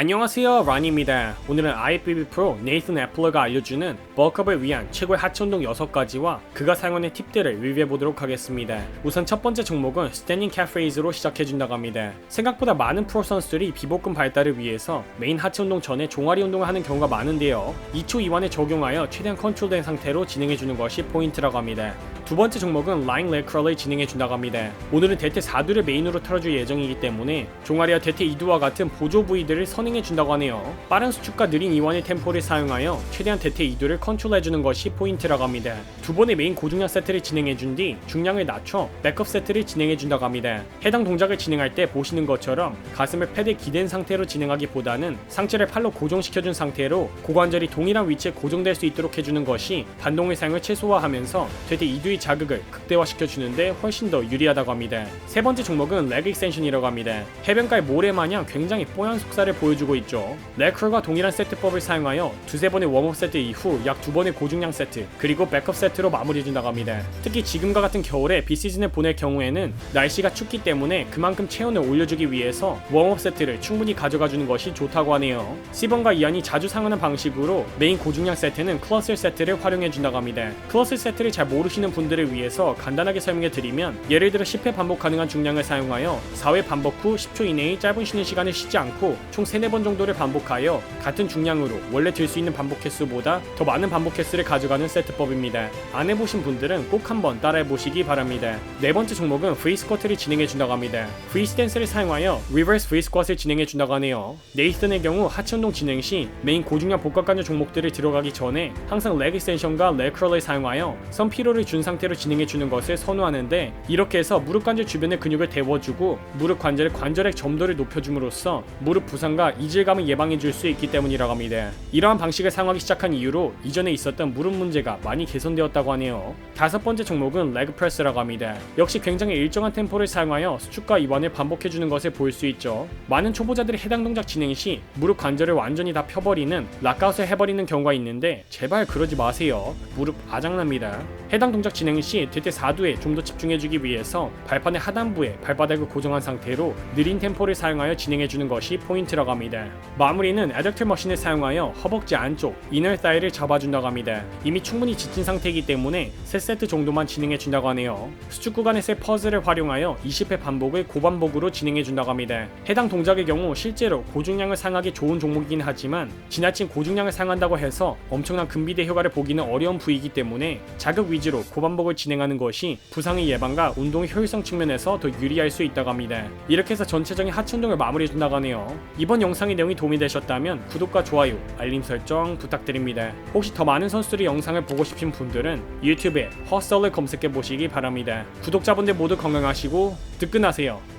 안녕하세요 라니입니다. 오늘은 IFBB 프로 네이슨 애플러가 알려주는 버크업을 위한 최고의 하체 운동 6가지와 그가 사용하는 팁들을 리뷰해보도록 하겠습니다. 우선 첫 번째 종목은 스탠딩 캡레이즈로 시작해준다고 합니다. 생각보다 많은 프로 선수들이 비복근 발달을 위해서 메인 하체 운동 전에 종아리 운동을 하는 경우가 많은데요. 2초 이완에 적용하여 최대한 컨트롤된 상태로 진행해주는 것이 포인트라고 합니다. 두 번째 종목은 라인 레크럴을 진행해 준다고 합니다. 오늘은 대퇴 4두를 메인으로 틀어줄 예정이기 때문에 종아리와 대퇴 2두와 같은 보조 부위들을 선행해 준다고 하네요. 빠른 수축과 느린 이완의 템포를 사용하여 최대한 대퇴 2두를 컨트롤해 주는 것이 포인트라고 합니다. 두 번의 메인 고중량 세트를 진행해 준 뒤 중량을 낮춰 백업 세트를 진행해 준다고 합니다. 해당 동작을 진행할 때 보시는 것처럼 가슴을 패드에 기댄 상태로 진행하기보다는 상체를 팔로 고정시켜 준 상태로 고관절이 동일한 위치에 고정될 수 있도록 해주는 것이 반동의 사용을 최소화하면서 대퇴 2두의 자극을 극대화시켜 주는데 훨씬 더 유리하다고 합니다. 세 번째 종목은 레그 익스텐션이라고 합니다. 해변가의 모래 마냥 굉장히 뽀얀 속살을 보여주고 있죠. 레크럴과 동일한 세트법을 사용하여 두세 번의 웜업 세트 이후 약 두 번의 고중량 세트 그리고 백업 세트로 마무리해준다고 합니다. 특히 지금과 같은 겨울에 비시즌을 보낼 경우에는 날씨가 춥기 때문에 그만큼 체온을 올려주기 위해서 웜업 세트를 충분히 가져가주는 것이 좋다고 하네요. C번과 이안이 자주 상하는 방식으로 메인 고중량 세트는 클러슬 세트를 활용해준다고 합니다. 클러슬 세트를 잘 모르시는 분들 을 위해서 간단하게 설명해 드리면 예를 들어 10회 반복 가능한 중량을 사용하여 4회 반복 후 10초 이내의 짧은 쉬는 시간을 쉬지 않고 총 3, 4번 정도를 반복하여 같은 중량으로 원래 들 수 있는 반복 횟수보다 더 많은 반복 횟수를 가져가는 세트법입니다. 안 해보신 분들은 꼭 한번 따라해 보시기 바랍니다. 네 번째 종목은 프리 스쿼트를 진행해 준다고 합니다. 프리 스탠스를 사용하여 리버스 프리 스쿼트를 진행해 준다고 하네요. 네이슨의 경우 하체 운동 진행 시 메인 고중량 복각관절 종목들을 들어가기 전에 항상 레그 익스텐션과 레크럴을 사용하여 선 피로를 준 상태 로 진행해 주는 것을 선호하는데 이렇게 해서 무릎 관절 주변의 근육을 데워주고 무릎 관절의 관절의 점도를 높여줌으로써 무릎 부상과 이질감을 예방해 줄 수 있기 때문이라고 합니다. 이러한 방식을 사용하기 시작한 이후로 이전에 있었던 무릎 문제가 많이 개선되었다고 하네요. 다섯 번째 종목은 레그 프레스라고 합니다. 역시 굉장히 일정한 템포를 사용하여 수축과 이완을 반복해 주는 것을 볼 수 있죠. 많은 초보자들이 해당 동작 진행 시 무릎 관절을 완전히 다 펴버리는 락아웃을 해버리는 경우가 있는데 제발 그러지 마세요. 무릎 아장납니다. 해당 동작 진행 시 대퇴 4두에 좀 더 집중해주기 위해서 발판의 하단부에 발바닥을 고정한 상태로 느린 템포를 사용하여 진행해주는 것이 포인트라고 합니다. 마무리는 애덕트 머신을 사용하여 허벅지 안쪽 이너 사이를 잡아준다고 합니다. 이미 충분히 지친 상태이기 때문에 3세트 정도만 진행해준다고 하네요. 수축 구간에서의 퍼즐을 활용하여 20회 반복을 고반복으로 진행해준다고 합니다. 해당 동작의 경우 실제로 고중량을 상하기 좋은 종목이긴 하지만 지나친 고중량을 상한다고 해서 엄청난 근비대 효과를 보기는 어려운 부위이기 때문에 자극 위주로 고반복 을 진행하는 것이 부상의 예방과 운동의 효율성 측면에서 더 유리할 수 있다고 합니다. 이렇게 해서 전체적인 하체 운동을 마무리해준다고 하네요. 이번 영상의 내용이 도움이 되셨다면 구독과 좋아요, 알림 설정 부탁드립니다. 혹시 더 많은 선수들의 영상을 보고 싶은 분들은 유튜브에 허썰을 검색해 보시기 바랍니다. 구독자분들 모두 건강하시고 득근하세요.